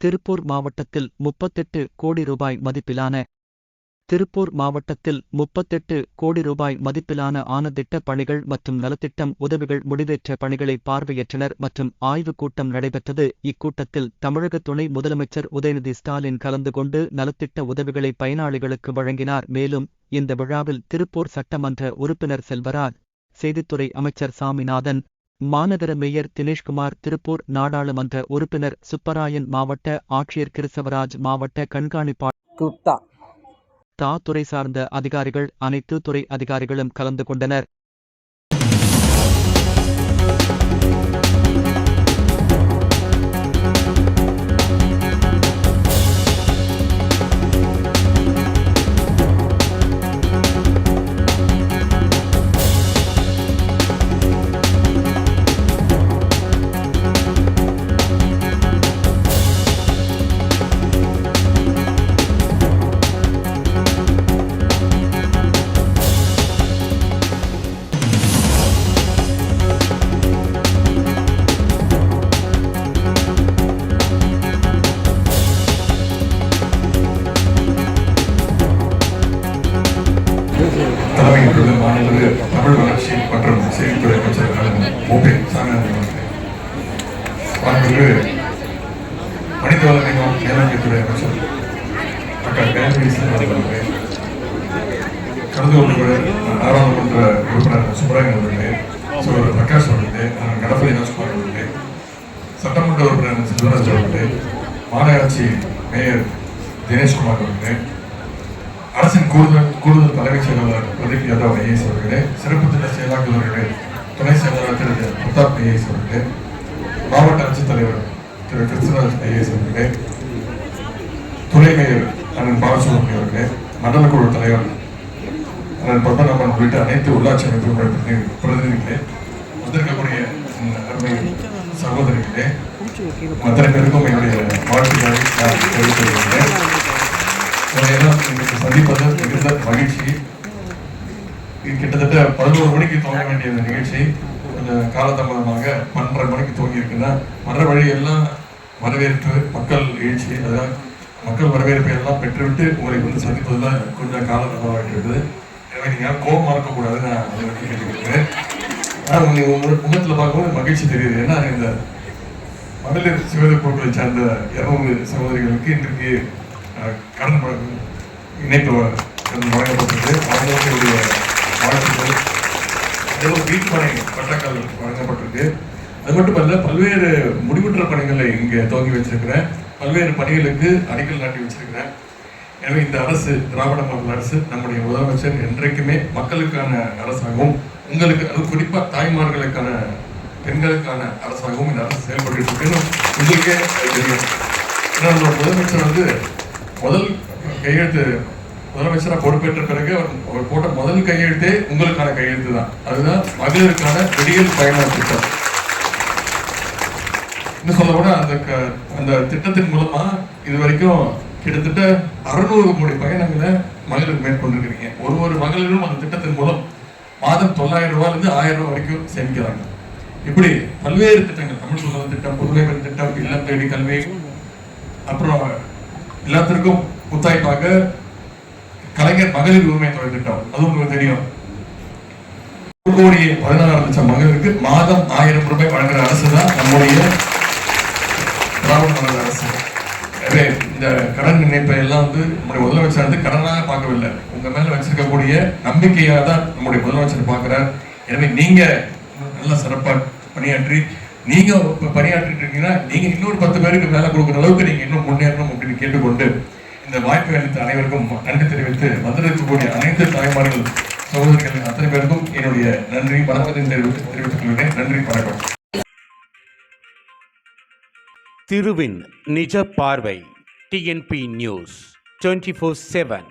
திருப்பூர் மாவட்டத்தில் முப்பத்தெட்டு கோடி ரூபாய் மதிப்பிலான திருப்பூர் மாவட்டத்தில் முப்பத்தெட்டு கோடி ரூபாய் மதிப்பிலான ஆன பணிகள் மற்றும் நலத்திட்டம் உதவிகள் முடிவேற்ற பணிகளை பார்வையற்றனர் மற்றும் ஆய்வுக் கூட்டம் நடைபெற்றது. இக்கூட்டத்தில் தமிழக துணை முதலமைச்சர் உதயநிதி ஸ்டாலின் கலந்து கொண்டு நலத்திட்ட உதவிகளை பயனாளிகளுக்கு வழங்கினார். மேலும் இந்த விழாவில் திருப்பூர் சட்டமன்ற உறுப்பினர் செல்வராஜ் செய்தித்துறை அமைச்சர் சாமிநாதன் மாநகர மேயர் தினேஷ்குமார் திருப்பூர் நாடாளுமன்ற உறுப்பினர் சுப்பராயன் மாவட்ட ஆட்சியர் கிறிஸ்தவராஜ் மாவட்ட கண்காணிப்பாளர் தா துறை சார்ந்த அதிகாரிகள் அனைத்து துறை அதிகாரிகளும் கலந்து கொண்டனர். தலைமையிலுள்ள மாநில தமிழ் வளர்ச்சி மற்றும் செய்தித்துறை அமைச்சர் கலைஞர் ஓபி சாமிநாதன் அவர்களே மனிதவள மேலும் மேலாண்மைத்துறை அமைச்சர் டாக்டர் கயல்விழி அவர்களே கலந்து கொண்டுள்ள நாடாளுமன்ற உறுப்பினர் சுப்பராயன் அவர்களே சோழர் பிரகாஷ் அவர்களே அண்ணன் ராஜ்குமார் அவர்களே சட்டமன்ற உறுப்பினர் செல்வராஜ் அவர்களே மாநகராட்சி மேயர் தினேஷ்குமார் அவர்களே கூடுதல் கூடுதல் தலைமைச் செயலாளர் பிரதீப் யாதவ் ஐஏஎஸ் அவர்களே சிறப்பு திட்ட செயலாளர்களே துணை செயலாளர் திரு பிரதாப் ஐஏஎஸ் அவர்களே மாவட்ட ஆட்சித்தலைவர் திரு கிருஷ்ணராஜ் ஐஏஎஸ் அவர்களே துணை மேயர் அண்ணன் பாலசுப்ரமணியம் அவர்களே மண்டல குழு தலைவர் அண்ணன் பத்மநாபன் உள்ளிட்ட அனைத்து உள்ளாட்சி அமைப்புகளுடைய பிரதிநிதிகளே வந்திருக்கக்கூடிய அருமை சகோதரிகளே மற்ற பேருக்கும் என்னுடைய வாழ்த்துக்களை நான் தெரிவித்துக் கொள்கிறேன். உங்களையெல்லாம் இன்னைக்கு சந்திப்பது மிகுந்த மகிழ்ச்சி. கிட்டத்தட்ட பதினோரு மணிக்கு துவங்க வேண்டிய நிகழ்ச்சி. கொஞ்சம் காலதாமதமாக பன்னெண்டரை மணிக்கு துவங்கி இருக்குன்னா வர வழியெல்லாம் வரவேற்பு மக்கள் எழுச்சி அதான் மக்கள் வரவேற்பை எல்லாம் பெற்றுவிட்டு உங்களை வந்து சந்திப்பதில் கொஞ்சம் காலதாமதமாகிவிட்டது எனவே நீங்கள் கோபம் மறக்கக்கூடாது நான் அதை வந்து கேட்டுக்கிறேன் ஆனால் உங்க உங்க முகத்தில் பார்க்கும்போது மகிழ்ச்சி தெரியுது. ஏன்னா இந்த மகளிர் சிவதை பொருட்களை சார்ந்த இரநூறு சகோதரிகளுக்கு இன்றைக்கு கடன் இணைப்பு வழங்கப்பட்டது. அவங்களுடைய வாழ்த்துக்கள் அதேபோல் வீட்டுமனை பட்டாக்கள் வழங்கப்பட்டிருக்கு. அது மட்டுமல்ல பல்வேறு முடிவுற்ற பணிகளை இங்கே துவங்கி வச்சிருக்கிறேன். பல்வேறு பணிகளுக்கு அடிக்கல் நாட்டி வச்சிருக்கிறேன். எனவே இந்த அரசு திராவிட மாடல் அரசு நம்முடைய முதலமைச்சர் என்றைக்குமே மக்களுக்கான அரசாகவும் உங்களுக்கு அது குறிப்பாக தாய்மார்களுக்கான பெண்களுக்கான அரசாகவும் இந்த அரசு செயல்பட்டு இருக்குன்னு உங்களுக்கே தெரியும். ஏன்னா நம்ம முதலமைச்சர் வந்து முதல் கையெழுத்து முதலமைச்சராக பொறுப்பேற்ற பிறகு அவர் போட்ட முதல் கையெழுத்தே உங்களுக்கான கையெழுத்து தான். அதுதான் மகளிருக்கான விடியல் பயண திட்டம். இன்னும் சொல்ல கூட அந்த க- அந்த திட்டத்தின் மூலமா இது வரைக்கும் கிட்டத்தட்ட அறுநூறு கோடி பயணங்களை மகளிர் மேற்கொண்டிருக்கிறீங்க. ஒரு ஒரு மகளிரும் அந்த திட்டத்தின் மூலம் மாதம் தொள்ளாயிரம் ரூபாயிலிருந்து ஆயிரம் ரூபாய் வரைக்கும் சேமிக்கிறாங்க. இப்படி பல்வேறு திட்டங்கள் தமிழ் சுதந்திர திட்டம் புதுமை பெண் திட்டம் இல்லம் தேடி கல்வி அப்புறம் எல்லாத்திற்கும் முத்தாய்ப்பாக கலைஞர் மகளிர் உரிமை தொகை திட்டம். அது உங்களுக்கு தெரியும். ஒரு கோடி பதினாறு லட்சம் மகளிருக்கு மாதம் ஆயிரம் ரூபாய் வழங்குற அரசு தான் நம்முடைய திராவிட அரசு. எனவே இந்த கடன் இணைப்பை எல்லாம் வந்து நம்முடைய முதலமைச்சர் வந்து கடனாக பார்க்கவில்லை. உங்க மேல வச்சிருக்கக்கூடிய நம்பிக்கையாக தான் நம்முடைய முதலமைச்சர் பார்க்கிறார். எனவே நீங்க நல்ல சிறப்பாக பணியாற்றி நீங்க பணியாற்றிட்டு இருக்கீங்கன்னா நீங்க இன்னொரு பத்து பேருக்கு வேலை கொடுக்குற அளவுக்கு நீங்க இன்னும் முன்னேறணும் அப்படின்னு கேட்டுக்கொண்டு இந்த வாய்ப்பை அளித்த அனைவருக்கும் நன்றி தெரிவித்து வந்திருக்கக்கூடிய அனைத்து தாய்மார்கள் சகோதரர்கள் அத்தனை பேருக்கும் என்னுடைய நன்றி வணக்கத்தை தெரிவித்து தெரிவித்துக் கொள்கிறேன். நன்றி வணக்கம். திருவின் நிஜ பார்வை TNP news twenty four seven